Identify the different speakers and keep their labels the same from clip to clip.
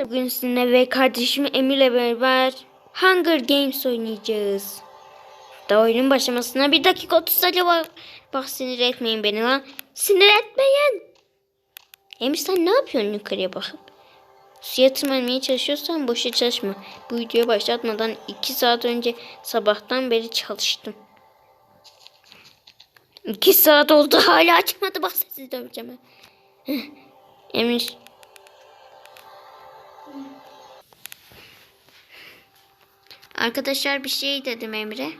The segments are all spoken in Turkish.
Speaker 1: Bugün sizinle ve kardeşim Emir'le beraber Hunger Games oynayacağız. Da oyunun başlamasına bir dakika 30 saniye var. Bak sinir etmeyin beni lan. Sinir etmeyin. Emir sen ne yapıyorsun yukarıya bakıp? Suya tırmanmaya çalışıyorsan boşa çalışma. Bu videoyu başlatmadan 2 saat önce sabahtan beri çalıştım. 2 saat oldu hala açmadı bak sesi döveceğim. Emir Arkadaşlar bir şey dedim Emre.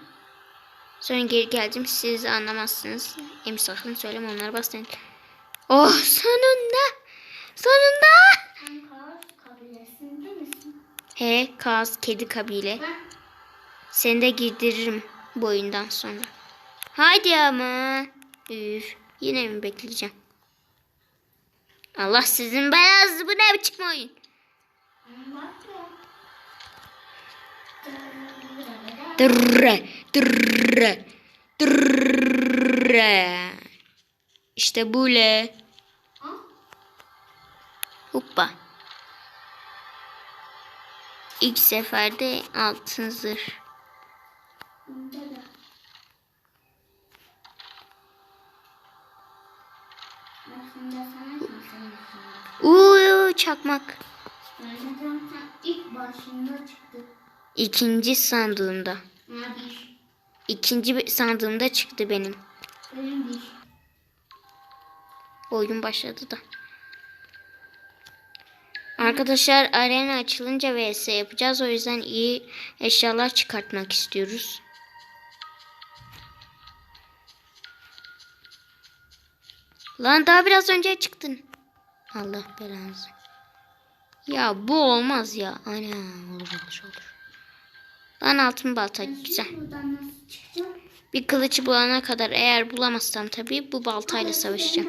Speaker 1: Sonra geri geldim. Siz anlamazsınız. Emre sakın söyleme onlara basın. Oh sonunda. Sonunda.
Speaker 2: Sen Kars kabilesinde misin?
Speaker 1: He Kaz kedi kabile. Seni de girdiririm bu oyundan sonra. Haydi ama. Üf. Yine mi bekleyeceğim? Allah sizin belanızı bu ne biçim oyun?
Speaker 2: Bak ya.
Speaker 1: Dırre, dırre, dırre. İşte böyle. Hoppa. İlk seferde altın zırh. Uuu çakmak.
Speaker 2: İlk başında çıktı.
Speaker 1: İkinci sandığımda.
Speaker 2: Bir.
Speaker 1: İkinci sandığımda çıktı benim.
Speaker 2: Benim bir.
Speaker 1: Oyun başladı da. Arkadaşlar arena açılınca vs yapacağız. O yüzden iyi eşyalar çıkartmak istiyoruz. Lan daha biraz önce çıktın. Allah belanızı. Ya bu olmaz ya. Ana olur olur olur. Lan altın balta güzel. Bir kılıcı bulana kadar eğer bulamazsam tabii bu baltayla savaşacağım.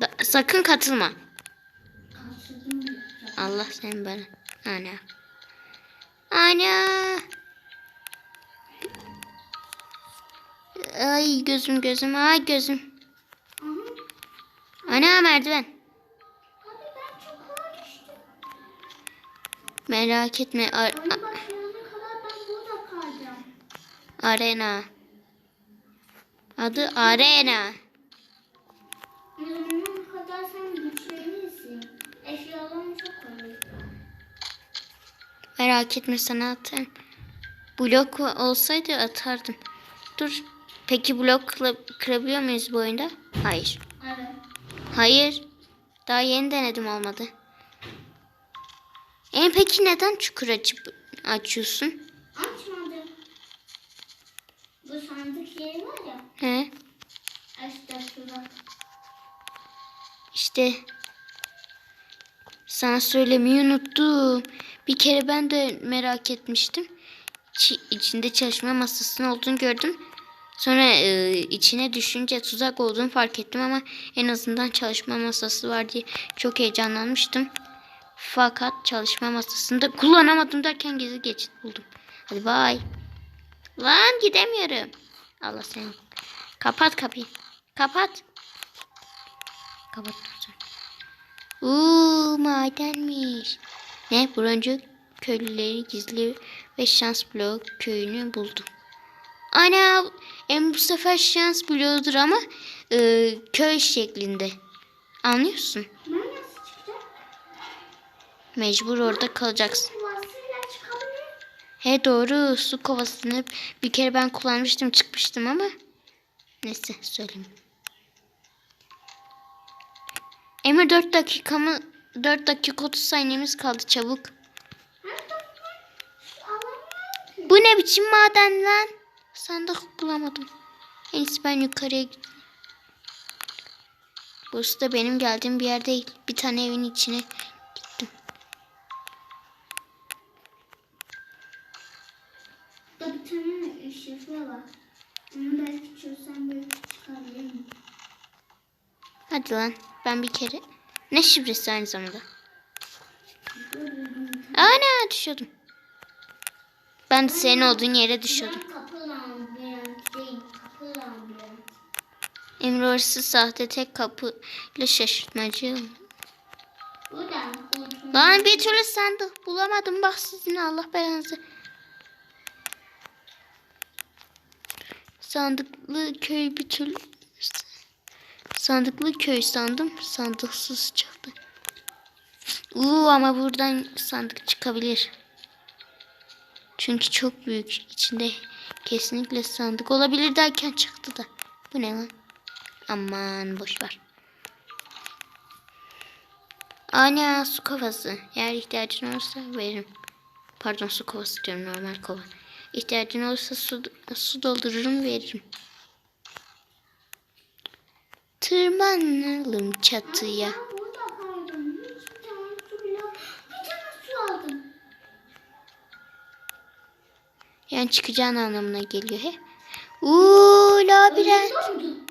Speaker 1: Da- sakın katılma. Allah sen bana. Ana. Ana. Ay gözüm gözüm ay gözüm. Ana merdiven. Merak etme. Ar-
Speaker 2: Oyun başlayana kadar ben burada kalacağım.
Speaker 1: Arena. Adı arena.
Speaker 2: Ölümüne kadar sen güçlenirsin. Eşyaların çok ağır.
Speaker 1: Merak etme sana atarım. Blok olsaydı atardım. Dur. Peki blok kırabiliyor muyuz bu oyunda? Hayır.
Speaker 2: Evet.
Speaker 1: Hayır. Daha yeni denedim olmadı. E peki neden çukur açıp açıyorsun?
Speaker 2: Açmadım. Bu yeri var ya.
Speaker 1: He?
Speaker 2: İşte şurada.
Speaker 1: İşte sana söylemeyi unuttum. Bir kere ben de merak etmiştim. İçi- içinde çalışma masasının olduğunu gördüm. Sonra e, içine düşünce tuzak olduğunu fark ettim ama en azından çalışma masası var diye çok heyecanlanmıştım. Fakat çalışma masasında kullanamadım derken gizli geçit buldum. Hadi bay. Lan gidemiyorum. Allah seni. Kapat kapıyı. Kapat. Kapat lütfen. Uuu madenmiş. Ne? Broncu köylüleri gizli ve şans bloğu köyünü buldum. Ana em bu sefer şans bloğudur ama e, köy şeklinde. Anlıyorsun? Mecbur orada kalacaksın. He doğru su kovasını bir kere ben kullanmıştım çıkmıştım ama neyse söyleyeyim. Emir 4 dakikamı 4 dakika 30 saniyemiz kaldı çabuk. Bu ne biçim maden lan? Sandık bulamadım. En iyisi ben yukarıya gideyim. Burası da benim geldiğim bir yer değil. Bir tane evin içine
Speaker 2: var. Onu belki çözsem.
Speaker 1: Hadi lan ben bir kere. Ne şifresi aynı zamanda? Ana düşüyordum. Ben senin olduğun yere düşüyordum. Emre orası sahte tek kapıyla şaşırtmacı. Lan bir türlü sandık bulamadım bak sizin Allah belanızı. Sandıklı köy bir türlü sandıklı köy sandım sandıksız çıktı. Uuu ama buradan sandık çıkabilir. Çünkü çok büyük içinde kesinlikle sandık olabilir derken çıktı da. Bu ne lan? Aman boş ver. Ana su kovası. Eğer ihtiyacın olursa veririm. Pardon su kovası diyorum normal kova. İhtiyacın olursa su, su doldururum veririm. Tırmanalım çatıya.
Speaker 2: Ben.
Speaker 1: Yani çıkacağın anlamına geliyor he. Uuu labirent.
Speaker 2: Oyun dondu.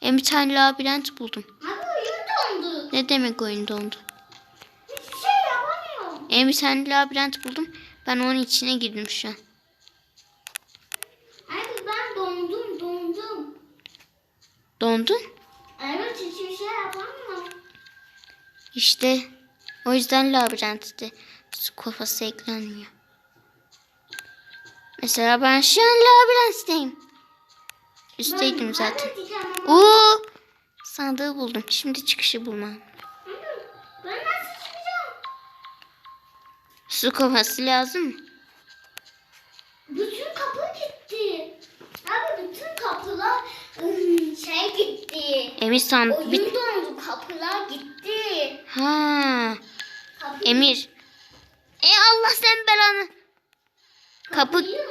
Speaker 1: En bir tane labirent buldum.
Speaker 2: Abi oyun dondu.
Speaker 1: Ne demek oyun dondu?
Speaker 2: Hiçbir şey yapamıyorum.
Speaker 1: Bir tane labirent buldum. Ben onun içine girdim şu an.
Speaker 2: Abi ben dondum dondum.
Speaker 1: Dondun.
Speaker 2: Evet hiçbir şey yapamıyorum.
Speaker 1: İşte o yüzden labirentte kafası eklenmiyor. Mesela ben şu an labirentteyim. Üstteydim zaten. Oo! Sandığı buldum. Şimdi çıkışı bulmam. Su kovası lazım?
Speaker 2: Bütün kapı gitti. Abi bütün kapılar ım, şey gitti.
Speaker 1: Emir sandık
Speaker 2: Oyun
Speaker 1: bit.
Speaker 2: dondu kapılar gitti.
Speaker 1: Ha.
Speaker 2: Kapı
Speaker 1: Emir. E Allah sen belanı. Kapı
Speaker 2: Kapıyı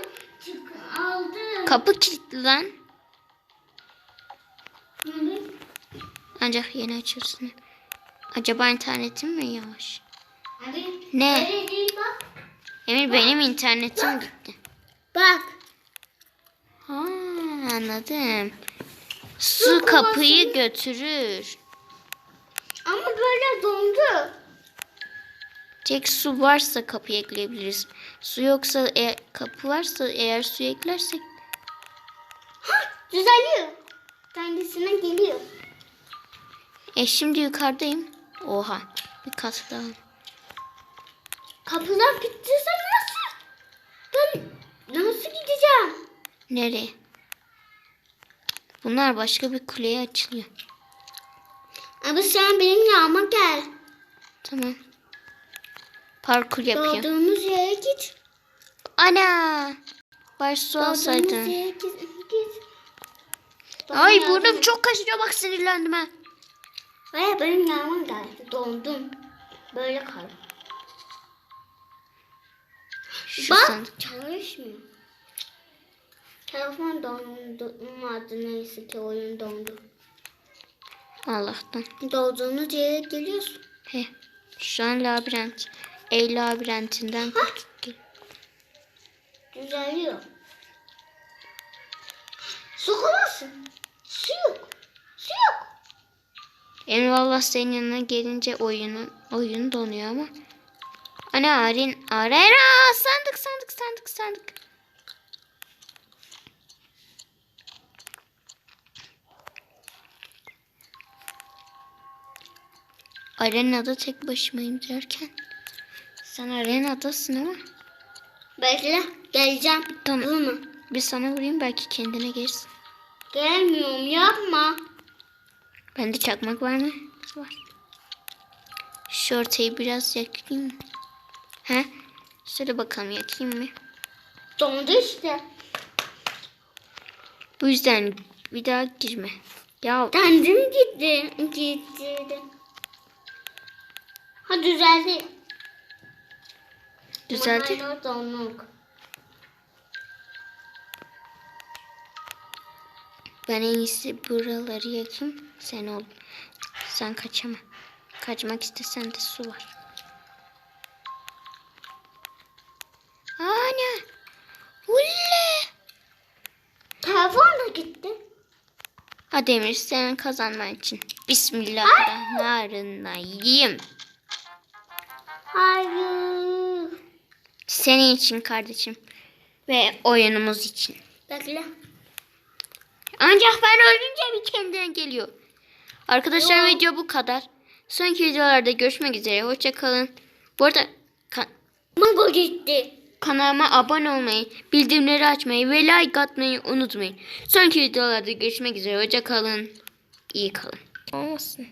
Speaker 2: çık
Speaker 1: kapı kilitli lan. Ancak yeni açıyorsun. Acaba internetim mi yavaş?
Speaker 2: abi,
Speaker 1: Ne?
Speaker 2: Öyle değil bak.
Speaker 1: Emir benim internetim gitti.
Speaker 2: Bak.
Speaker 1: Ha, anladım. Su kapıyı götürür.
Speaker 2: Ama böyle dondu.
Speaker 1: Tek su varsa kapıyı ekleyebiliriz. Su yoksa e, kapı varsa eğer su eklersek
Speaker 2: Düzeliyor. Kendisine geliyor.
Speaker 1: e şimdi yukarıdayım. Oha bir kat daha.
Speaker 2: Kapılar gittiyse nasıl? Ben nasıl gideceğim?
Speaker 1: Nereye? Bunlar başka bir kuleye açılıyor.
Speaker 2: Abi sen benim yanıma gel.
Speaker 1: Tamam. Parkur yapıyor.
Speaker 2: Doğduğumuz yere git.
Speaker 1: Ana! Baş su
Speaker 2: Doğduğumuz
Speaker 1: alsaydın.
Speaker 2: yere git.
Speaker 1: Ay
Speaker 2: Bana
Speaker 1: burnum çok kaşınıyor bak sinirlendim ha.
Speaker 2: Hayır benim yanıma geldi. Dondum. Böyle kaldım.
Speaker 1: Şu
Speaker 2: Bak
Speaker 1: sandık.
Speaker 2: çalışmıyor. Telefon dondu. Adı neyse ki oyun dondu.
Speaker 1: Allah'tan.
Speaker 2: Doğduğunuz yere geliyorsun.
Speaker 1: He. Şu an labirent. Ey labirentinden kurtulduk.
Speaker 2: Düzeliyor. Su kolasın. Su yok. Su yok.
Speaker 1: Emre valla senin yanına gelince oyunu oyun donuyor ama. Ana Arin Arena sandık sandık sandık sandık. Arenada tek başımayım derken. Sen arenadasın ama.
Speaker 2: Bekle. Geleceğim.
Speaker 1: Tamam.
Speaker 2: Durma.
Speaker 1: Bir sana vurayım belki kendine gelirsin.
Speaker 2: Gelmiyorum yapma.
Speaker 1: Bende çakmak var mı? Var. Şu ortayı biraz yakayım mı? He? Söyle bakalım yakayım mı?
Speaker 2: Dondu işte.
Speaker 1: Bu yüzden bir daha girme. Ya
Speaker 2: Kendim gitti. Gitti. Ha düzeldi.
Speaker 1: düzeldi.
Speaker 2: Donuk.
Speaker 1: Ben en iyisi buraları yakayım. Sen ol. Sen kaçama. Kaçmak istesen de su var.
Speaker 2: Telefon da gitti.
Speaker 1: Hadi Emir sen kazanman için. Bismillahirrahmanirrahim.
Speaker 2: Hayır.
Speaker 1: Senin için kardeşim. Ve oyunumuz için.
Speaker 2: Bekle.
Speaker 1: Ancak ben ölünce bir kendine geliyor. Arkadaşlar
Speaker 2: Yo.
Speaker 1: video bu kadar. Sonraki videolarda görüşmek üzere. Hoşça kalın. Bu arada
Speaker 2: Mango gitti.
Speaker 1: Kanalıma abone olmayı, bildirimleri açmayı ve like atmayı unutmayın. Sonraki videolarda görüşmek üzere. Hoşça kalın. İyi kalın. Olmasın.